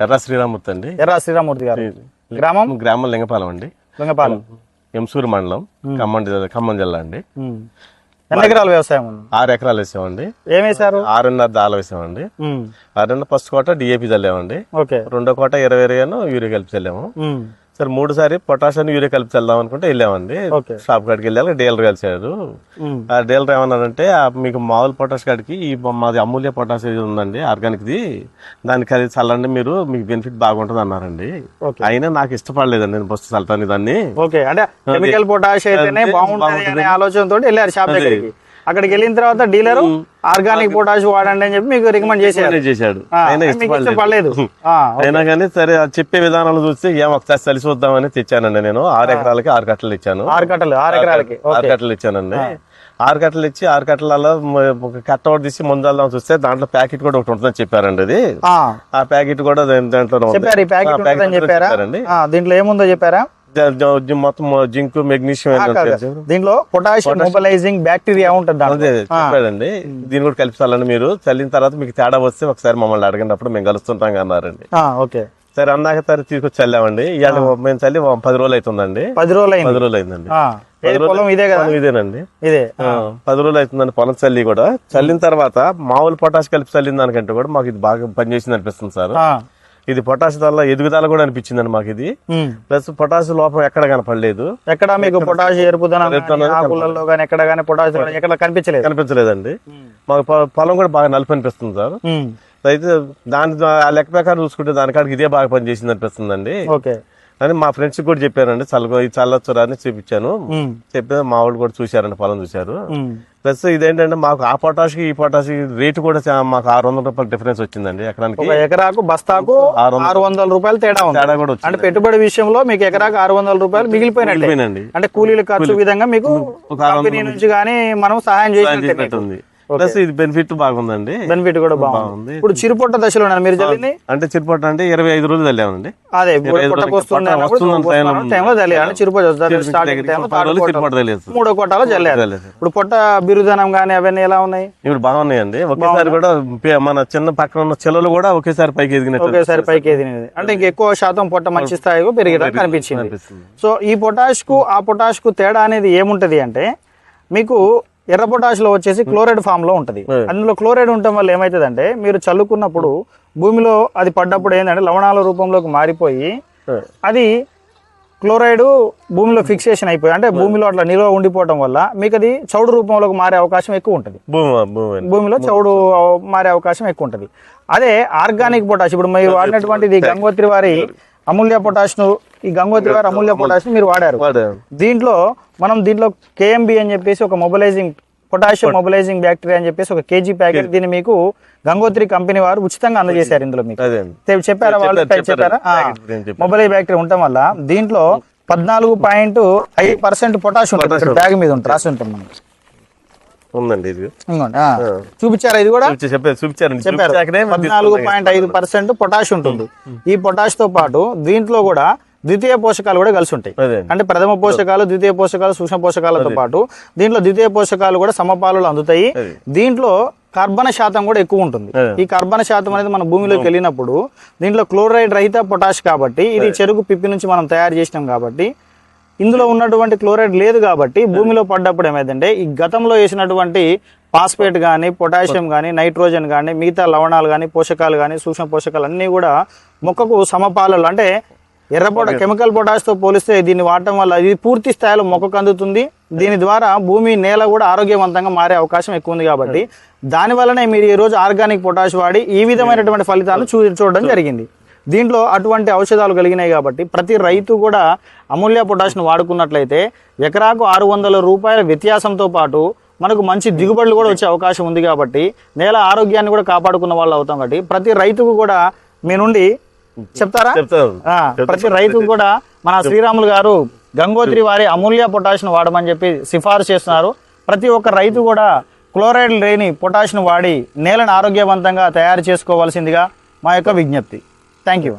ఎర్ర శ్రీరామూర్తి అండి. ఎర్ర శ్రీరామూర్తి గారు. గ్రామం? గ్రామం లింగపాలెం అండి. లింగపాలెం. ఎంసూరు మండలం ఖమ్మం జిల్లా ఖమ్మం జిల్లా అండి. ఎన్ని ఎకరాల వ్యవసాయం ఆరు ఎకరాలు వేసామండి. ఏం వేశారు? ఆరున్నర దాలు వేసామండి. ఆరున్నర ఫస్ట్ కోట డిఏపి చల్లామండి. ఓకే. రెండో కోట ఇరవై ఇరవై యూరియా కలిపి చల్లాము. సరే మూడు సారి పొటాషియం యూరియా కలిపి చల్దాం అనుకుంటే వెళ్ళామండి. షాప్ కాడికి వెళ్ళాక డీలర్ కలిసారు. ఆ డీలర్ ఏమన్నారంటే మీకు మామూలు పొటాష్ కాడికి ఈ మాది అమూల్య పొటాష్ ఉందండి ఆర్గానిక్ది. దానికి అది చల్లండి మీరు మీకు బెనిఫిట్ బాగుంటుంది అన్నారండి. అయినా నాకు ఇష్టపడలేదండి నేను ఫస్ట్ చల్లటానికి దాన్ని ఓకే. అంటే కెమికల్ పొటాష్ అయితేనే బాగుంటుంది అనే ఆలోచనతో వెళ్ళారు షాప్ దగ్గరికి. అక్కడికి వెళ్ళిన తర్వాత డీలర్ ఆర్గానిక్ పొటాష్ వాడండి అని చెప్పి మీకు రికమెండ్ చేశారు నేనే చేశాడు ఆ, అయినా కానీ సరే చెప్పే విధానాలు చూస్తే ఏం ఒకసారి చలి చూద్దామని తెచ్చానండి నేను. ఆరు ఎకరాలకి ఆరు కట్టలు ఇచ్చాను. ఆరు కట్టలు ఆరు ఎకరాలకి. ఆరు కట్టలు ఇచ్చానండి. ఆరు కట్టలు ఇచ్చి ఆరు కట్టలలో కట్ట ఒకటి తీసి ముందల్దాం చూస్తే దాంట్లో ప్యాకెట్ కూడా ఒకటి ఉంటుందని చెప్పారండి అది. ఆ, ప్యాకెట్ కూడా దా- దాంట్లోనే ఉంది. చెప్పారు ఈ ప్యాకెట్ చెప్పారండి. దీంట్లో ఏముందో చెప్పారా? మొత్తం జింక్ మెగ్నీషియం. దీంట్లో పొటాషియం మొబిలైజింగ్ బ్యాక్టీరియా ఉంటుంది అదే చెప్పాడండి. దీన్ని కూడా కలిపిస్తాలండి మీరు. చల్లిన తర్వాత మీకు తేడా వస్తే ఒకసారి మమ్మల్ని అడిగినప్పుడు మేము కలుస్తుంటాం అన్నారండి. ఓకే. సరే అన్నాక సరే తీసుకొచ్చి చల్లామండి. ఇవాళ మేము చల్లి పది రోజులు అవుతుందండి. పది రోజులు పది రోజులు అయిందండి. పొలం ఇదే కదా? ఇదేనండి. ఇదే పది రోజులు అవుతుందండి పొలం చల్లి కూడా. చల్లిన తర్వాత మామూలు పొటాష్ కలిపి చల్లిన దానికంటే కూడా మాకు ఇది బాగా పనిచేసింది అనిపిస్తుంది సార్. ఇది పొటాష్ వల్ల ఎదుగుదల కూడా అనిపించిందండి మాకు ఇది. ప్లస్ పొటాష్ లోపం ఎక్కడ కనపడలేదు. ఎక్కడ మీకు పొటాష్ కానీ ఎక్కడ కానీ పొటాష్ ఎక్కడ కనిపించలేదు. కనిపించలేదండి. మాకు పొలం కూడా బాగా నలుపు అనిపిస్తుంది సార్. అయితే దాని ఆ లెక్క ప్రకారం చూసుకుంటే దానికాడికి ఇదే బాగా పనిచేసింది అనిపిస్తుందండి. ఓకే. అని మా ఫ్రెండ్స్ కూడా చెప్పారండి చల్లగో చల్లొచ్చురా అని చూపించాను. చెప్పి మా వాళ్ళు కూడా చూశారండి పొలం చూశారు. ప్లస్ ఇదేంటంటే మాకు ఆ పొటాష్ ఈ పొటాష్ రేటు కూడా మాకు ఆరు వందల రూపాయల డిఫరెన్స్ వచ్చిందండి ఎకరానికి. ఎకరాకు బస్తాకు ఆరు వందలు. రూపాయలు తేడా ఉంది. తేడా కూడా అంటే పెట్టుబడి విషయంలో మీకు ఎకరాకు ఆరు వందల రూపాయలు మిగిలిపోయినట్లే అయిపోయినండి అంటే కూలీల ఖర్చు విధంగా మీకు నుంచి కానీ మనం సహాయం చేసినట్టే మీకు. ఉంది ప్లస్ ఇది బెనిఫిట్ బాగుందండి. బెనిఫిట్ కూడా బాగుంది. ఇప్పుడు చిరుపొట్ట దశలో మీరు చల్లింది అంటే చిరుపట్టు అంటే ఇరవై ఐదు రోజులు వెళ్ళామండి అదే మూడో కోటాలో చల్లారు. ఇప్పుడు పొట్ట బిరుదనం కానీ అవన్నీ ఎలా ఉన్నాయి? ఇప్పుడు బాగున్నాయండి ఒకేసారి కూడా మన చిన్న పక్కన ఉన్న చెల్లెలు కూడా ఒకేసారి పైకి ఎదిగినట్టు ఒకేసారి పైకి ఎదిగినది. అంటే ఇంక ఎక్కువ శాతం పొట్ట మంచి స్థాయిలో పెరిగేలా కనిపించింది సో ఈ పొటాష్కు ఆ పొటాష్కు తేడా అనేది ఏముంటది అంటే మీకు ఎర్ర పొటాష్లో వచ్చేసి క్లోరైడ్ ఫామ్లో ఉంటది అందులో క్లోరైడ్ ఉండటం వల్ల ఏమైతుందంటే మీరు చల్లుకున్నప్పుడు భూమిలో అది పడ్డప్పుడు ఏంటంటే లవణాల రూపంలోకి మారిపోయి అది క్లోరైడ్ భూమిలో ఫిక్సేషన్ అయిపోయి అంటే భూమిలో అట్లా నిల్వ ఉండిపోవడం వల్ల మీకు అది చౌడు రూపంలోకి మారే అవకాశం ఎక్కువ ఉంటుంది. భూమిలో చౌడు మారే అవకాశం ఎక్కువ ఉంటుంది. అదే ఆర్గానిక్ పొటాష్ ఇప్పుడు మీరు వాడినటువంటిది గంగోత్రి వారి అమూల్య పొటాష్ను ఈ గంగోత్రి వారి అమూల్య పొటాష్ను మీరు వాడారు. వాడాం. దీంట్లో మనం దీంట్లో కేఎంబి అని చెప్పేసి ఒక మొబిలైజింగ్ పొటాషియం మొబిలైజింగ్ బ్యాక్టీరియా అని చెప్పేసి ఒక కేజీ ప్యాకెట్ దీన్ని మీకు గంగోత్రి కంపెనీ వారు ఉచితంగా అందజేశారు ఇందులో మీకు. చెప్పారా వాళ్ళు? చెప్పారు. మొబైల్ బ్యాక్టీరియా ఉండటం వల్ల దీంట్లో పద్నాలుగు పాయింట్ ఐదు పర్సెంట్ పొటాష్ ఉంటుంది. బ్యాగ్ మీద ఉంటుంది రాసి ఉంటుంది మనకి. ఉందండి ఇది. చూపించారా ఇది కూడా? చెప్పారు. పాయింట్ ఐదు పర్సెంట్ పొటాష్ ఉంటుంది. ఈ పొటాష్తో పాటు దీంట్లో కూడా ద్వితీయ పోషకాలు కూడా కలిసి ఉంటాయి. అంటే ప్రథమ పోషకాలు ద్వితీయ పోషకాలు సూక్ష్మ పోషకాలతో పాటు దీంట్లో ద్వితీయ పోషకాలు కూడా సమపాలు అందుతాయి. అదే. దీంట్లో కార్బన శాతం కూడా ఎక్కువ ఉంటుంది. ఈ కార్బన శాతం అనేది మన భూమిలోకి వెళ్ళినప్పుడు దీంట్లో క్లోరైడ్ రహిత పొటాష్ కాబట్టి ఇది చెరుకు పిప్పి నుంచి మనం తయారు చేసినాం కాబట్టి ఇందులో ఉన్నటువంటి క్లోరైడ్ లేదు కాబట్టి భూమిలో పడ్డప్పుడు ఏమైందంటే ఈ గతంలో వేసినటువంటి ఫాస్ఫేట్ కానీ పొటాషియం కానీ నైట్రోజన్ కానీ మిగతా లవణాలు కానీ పోషకాలు కానీ సూక్ష్మ పోషకాలు అన్నీ కూడా మొక్కకు సమపాలలు అంటే ఎర్ర పొట కెమికల్ పొటాష్తో పోలిస్తే దీన్ని వాడటం వల్ల ఇది పూర్తి స్థాయిలో మొక్కకు అందుతుంది. దీని ద్వారా భూమి నేల కూడా ఆరోగ్యవంతంగా మారే అవకాశం ఎక్కువ ఉంది కాబట్టి దాని వల్లనే మీరు ఈ రోజు ఆర్గానిక్ పొటాష్ వాడి ఈ విధమైనటువంటి ఫలితాలను చూ చూడడం జరిగింది. దీంట్లో అటువంటి ఔషధాలు కలిగినాయి కాబట్టి ప్రతి రైతు కూడా అమూల్య పొటాష్ను వాడుకున్నట్లయితే ఎకరాకు ఆరు వందల రూపాయల వ్యత్యాసంతో పాటు మనకు మంచి దిగుబడులు కూడా వచ్చే అవకాశం ఉంది కాబట్టి నేల ఆరోగ్యాన్ని కూడా కాపాడుకున్న వాళ్ళు అవుతాం కాబట్టి ప్రతి రైతుకు కూడా మీ నుండి చెప్తారా? ప్రతి రైతుకు కూడా మన శ్రీరాములు గారు గంగోత్రి వారి అమూల్య పొటాష్ను వాడమని చెప్పి సిఫారసు చేస్తున్నారు. ప్రతి ఒక్క రైతు కూడా క్లోరైడ్ లేని పొటాష్ను వాడి నేలను ఆరోగ్యవంతంగా తయారు చేసుకోవాల్సిందిగా మా యొక్క విజ్ఞప్తి. Thank you.